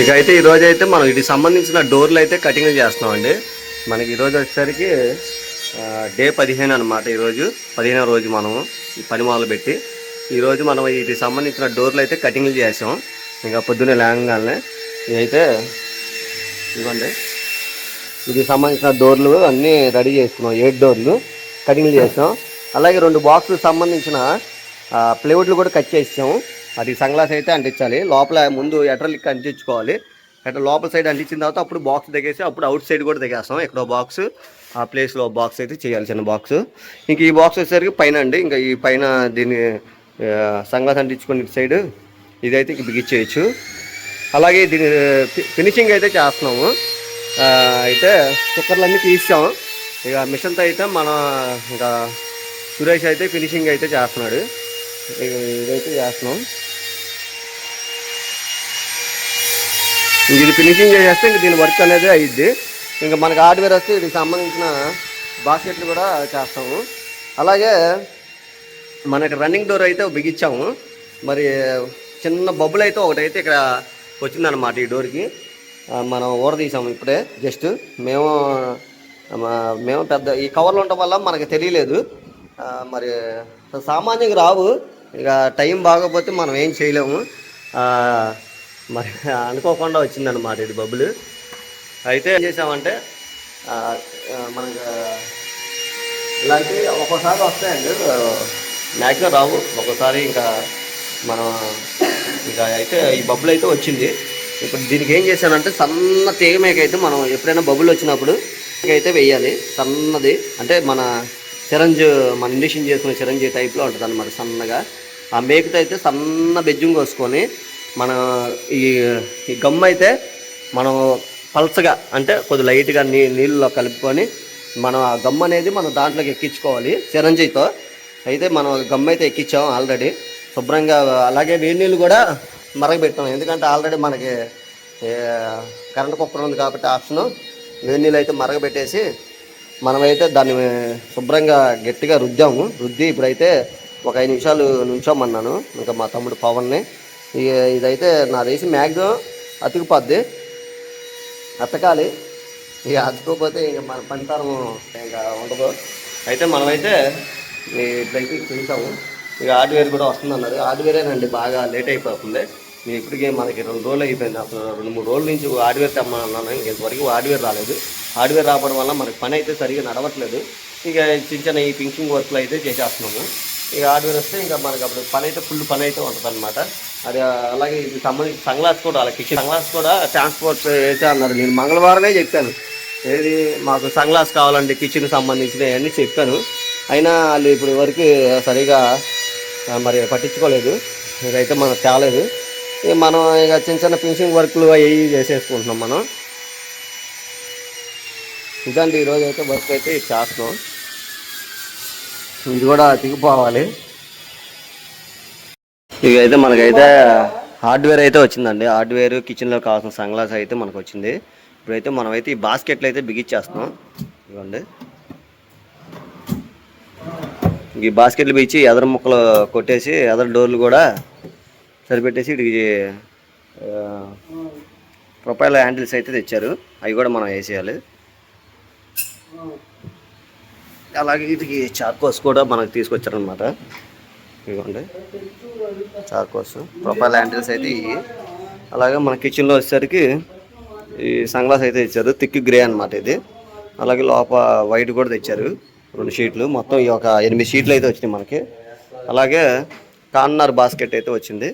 ఇక అయితే ఈరోజు అయితే మనం వీటికి సంబంధించిన డోర్లు అయితే కటింగ్ చేస్తున్నామండి. మనకి ఈరోజు వచ్చేసరికి డే పదిహేను అనమాట ఈరోజు పదిహేనో రోజు మనము ఈ పని మొదలు పెట్టి ఈరోజు మనం వీటికి సంబంధించిన డోర్లు అయితే కటింగ్లు చేసాం. ఇంకా పొద్దున్నే లేవగానే ఇదైతే ఇదిగోండి. వీటికి సంబంధించిన డోర్లు అన్నీ రెడీ చేసుకున్నాం ఏడు డోర్లు కటింగ్లు చేసాం. అలాగే రెండు బాక్సులకు సంబంధించిన ప్లేవుడ్లు కూడా కట్ చేసాం. అది సన్గ్లాస్ అయితే అంటించాలి. లోపల ముందు ఎట్రలిక్ అంటించుకోవాలి. ఎట్లా లోపల సైడ్ అంటించిన తర్వాత అప్పుడు బాక్స్ దిగేసి అప్పుడు అవుట్ సైడ్ కూడా దిగేస్తాం ఎక్కడో బాక్స్ ఆ ప్లేస్లో బాక్స్ అయితే చేయాలి చిన్న బాక్స్ ఇంక ఈ బాక్స్ వచ్చేసరికి పైన అండి. ఇంకా ఈ పైన దీన్ని సన్గ్లాస్ అంటించుకుని ఇటు సైడ్ ఇదైతే ఇంక బిగించేయచ్చు అలాగే దీని ఫినిషింగ్ అయితే చేస్తున్నాము. అయితే కుక్కర్లన్నీ తీసాం. ఇక మిషన్తో అయితే మన ఇంకా సురేష్ అయితే ఫినిషింగ్ అయితే చేస్తున్నాడు. ఇక ఇదైతే చేస్తున్నాం. ఇది ఫినిషింగ్ చేసేస్తే ఇంక దీని వర్క్ అనేది అయ్యిద్ది ఇంకా మనకి హార్డ్వేర్ వస్తే దీనికి సంబంధించిన బాస్కెట్లు కూడా చేస్తాము. అలాగే మనకి రన్నింగ్ డోర్ అయితే బిగించాము మరి చిన్న బబుల్ అయితే ఒకటైతే ఇక్కడ వచ్చిందన్నమాట ఈ డోర్కి మనం ఊర తీసాము ఇప్పుడే జస్ట్ మేము మా- మేము పెద్ద ఈ కవర్లు ఉండటం వల్ల మనకి తెలియలేదు. మరి సామాన్యంగా రావు. ఇక టైం బాగోకపోతే మనం ఏం చేయలేము. మరి అనుకోకుండా వచ్చిందన్నమాట ఇది బబుల్. అయితే ఏం చేసామంటే మనకు ఇలాంటివి ఒక్కోసారి వస్తాయండి. మ్యాక్సిమం రావు. ఒక్కోసారి ఇంకా మనం ఇంకా అయితే ఈ బబుల్ అయితే వచ్చింది. ఇప్పుడు దీనికి ఏం చేశానంటే సన్న తీగ మేక అయితే మనం ఎప్పుడైనా బబుల్ వచ్చినప్పుడు అయితే వేయాలి. సన్నది అంటే మన చిరంజి మన ఇండిషన్ చేసుకునే చిరంజి టైప్లో ఉంటుంది అనమాట సన్నగా. ఆ మేకతో అయితే సన్న బెజ్జం కోసుకొని మన ఈ ఈ గమ్ అయితే మనం పల్చగా అంటే కొద్ది లైట్గా నీ నీళ్ళలో కలుపుకొని మనం ఆ గమ్ అనేది మనం దాంట్లోకి ఎక్కించుకోవాలి చిరంజీతో అయితే మనం గమ్ అయితే ఎక్కించాం ఆల్రెడీ. శుభ్రంగా అలాగే వేడి నీళ్ళు కూడా మరగబెట్టాం. ఎందుకంటే ఆల్రెడీ మనకి కరెంటు కరెంట్ కుక్కర్ ఉంది కాబట్టి ఆప్షను. వేడి నీళ్ళు అయితే మరగబెట్టేసి మనమైతే దాన్ని శుభ్రంగా గట్టిగా రుద్దాము. రుద్ది ఇప్పుడైతే ఒక ఐదు నిమిషాలు నుంచోమన్నాను. ఇంకా మా తమ్ముడు పవన్ని ఇక ఇదైతే నా వేసి మ్యాక్సిమం అతుకుపోద్ది. అతకాలి. ఇక అతుకోకపోతే ఇక మన పనితనం ఇంకా ఉండదు. అయితే మనమైతే ఇట్లయితే చూసాము. ఇక హార్డ్వేర్ కూడా వస్తుందన్నారు. హార్డ్వేరేనండి బాగా లేట్ అయిపోతుంది. నేను ఇప్పటికే మనకి రెండు రోజులు అయిపోయింది. అసలు రెండు మూడు రోజుల నుంచి హార్డ్వేర్ తెమ్మన్నాను. ఇంతవరకు హార్డ్వేర్ రాలేదు. హార్డ్వేర్ రావడం వల్ల మనకి పని అయితే సరిగా నడవట్లేదు. ఇక చిన్న చిన్న ఈ పింకింగ్ వర్క్లు అయితే చేసేస్తున్నాము. ఇక హార్డ్వేర్ వస్తే ఇంకా మనకి అప్పుడు పని అయితే ఫుల్ పని అయితే ఉంటుంది అనమాట అది అలాగే ఇది సంబంధించి సంగ్లాస్ కూడా అలా కిచెన్ సంగ్లాస్ కూడా ట్రాన్స్పోర్ట్ వేసే అన్నారు. నేను మంగళవారమే చెప్పాను. ఏది మాకు సంగ్లాస్ కావాలండి కిచెన్కి సంబంధించినవి అన్నీ చెప్పాను. అయినా వాళ్ళు ఇప్పుడు వరకు సరిగా మరి పట్టించుకోలేదు. ఇదైతే మనకు తేలేదు. ఇక మనం ఇక చిన్న చిన్న ఫినిషింగ్ వర్క్లు అవి చేసేసుకుంటున్నాం మనం. ఇదండి ఈరోజు అయితే వర్క్ అయితే ఇది చేస్తున్నాం. ఇది కూడా దిగిపోవాలి. ఇక అయితే మనకైతే హార్డ్వేర్ అయితే వచ్చిందండి. హార్డ్వేర్ కిచెన్లో కావాల్సిన సన్గ్లాస్ అయితే మనకు వచ్చింది ఇప్పుడైతే మనమైతే ఈ బాస్కెట్లు అయితే బిగిచ్చేస్తున్నాం. ఇవ్వండి. ఈ బాస్కెట్లు బిగించి ఎదర ముక్కలు కొట్టేసి ఎదర డోర్లు కూడా సరిపెట్టేసి ఇటుకి ప్రొఫైల్ హ్యాండిల్స్ అయితే తెచ్చారు. అవి కూడా మనం వేసేయాలి. అలాగే వీటికి చార్కోస్ కూడా మనకు తీసుకొచ్చారనమాట ఇదిగోండి. చార్కోస్ ప్రొఫైల్ హ్యాండిల్స్ అయితే ఇవి. అలాగే మన కిచెన్లో వచ్చేసరికి ఈ సన్గ్లాస్ అయితే ఇచ్చారు. థిక్ గ్రే అనమాట ఇది. అలాగే లోపల వైట్ కూడా తెచ్చారు. రెండు షీట్లు. మొత్తం ఈ ఒక ఎనిమిది షీట్లు అయితే వచ్చినాయి మనకి. అలాగే కార్నర్ బాస్కెట్ అయితే వచ్చింది.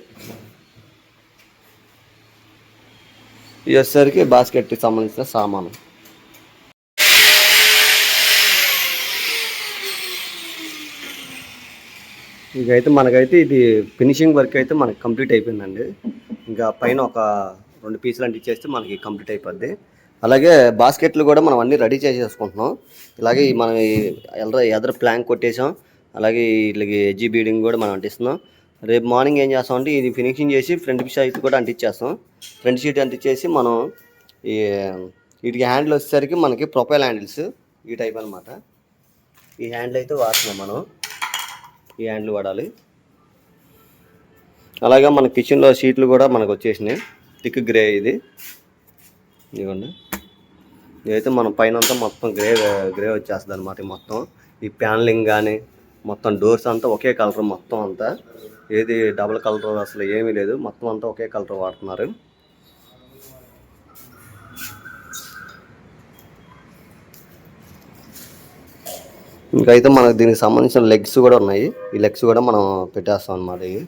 ఇది వచ్చేసరికి బాస్కెట్కి సంబంధించిన సామాను. ఇకైతే మనకైతే ఇది ఫినిషింగ్ వర్క్ అయితే మనకి కంప్లీట్ అయిపోయిందండి. ఇంకా పైన ఒక రెండు పీసులు అంటే ఇచ్చేస్తే మనకి కంప్లీట్ అయిపోద్ది. అలాగే బాస్కెట్లు కూడా మనం అన్నీ రెడీ చేసేసుకుంటున్నాం. ఇలాగే మనం ఎదర ఎదర ప్లాంక్ కొట్టేసాం. అలాగే వీటికి ఎడ్జీ బీడింగ్ కూడా మనం అంటిస్తున్నాం. రేపు మార్నింగ్ ఏం చేస్తాం అంటే ఇది ఫినిషింగ్ చేసి ఫ్రంట్ షీట్ కూడా అంటించేస్తాం. ఫ్రంట్ షీట్ అంటించేసి మనం ఈ వీటికి హ్యాండిల్ వచ్చేసరికి మనకి ప్రొఫైల్ హ్యాండిల్స్ ఈ టైప్ అనమాట ఈ హ్యాండిల్ అయితే వాడుతున్నాం మనం. ఈ హ్యాండిల్ వాడాలి అలాగే మన కిచెన్లో షీట్లు కూడా మనకు వచ్చేసినాయి. టిక్ గ్రే ఇది. ఇదిగోండి. ఇదైతే మనం పైన అంతా మొత్తం గ్రే గ్రే వచ్చేస్తుంది అనమాట మొత్తం. ఈ ప్యానలింగ్ కానీ మొత్తం డోర్స్ అంతా ఒకే కలర్ మొత్తం అంతా. ఏది డబుల్ కలర్ అసలు ఏమీ లేదు. మొత్తం అంతా ఒకే కలర్ వాడుతున్నారు. ఇంకైతే మనకు దీనికి సంబంధించిన లెగ్స్ కూడా ఉన్నాయి. ఈ లెగ్స్ కూడా మనం పెట్టేస్తాం అనమాట ఇవి.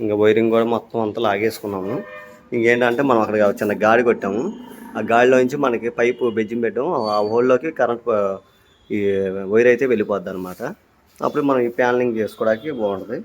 ఇంకా వైరింగ్ కూడా మొత్తం అంతా లాగేసుకున్నాము. ఇంకేంటంటే మనం అక్కడ చిన్న గాడి కొట్టాము. ఆ గాడిలో నుంచి మనకి పైపు బెజ్జింగ్ పెట్టాము. ఆ హోల్లోకి కరెంట్ ఈ వైర్ అయితే వెళ్ళిపోద్ది అనమాట అప్పుడు మనం ఈ ప్యానలింగ్ చేసుకోవడానికి బాగుంటుంది.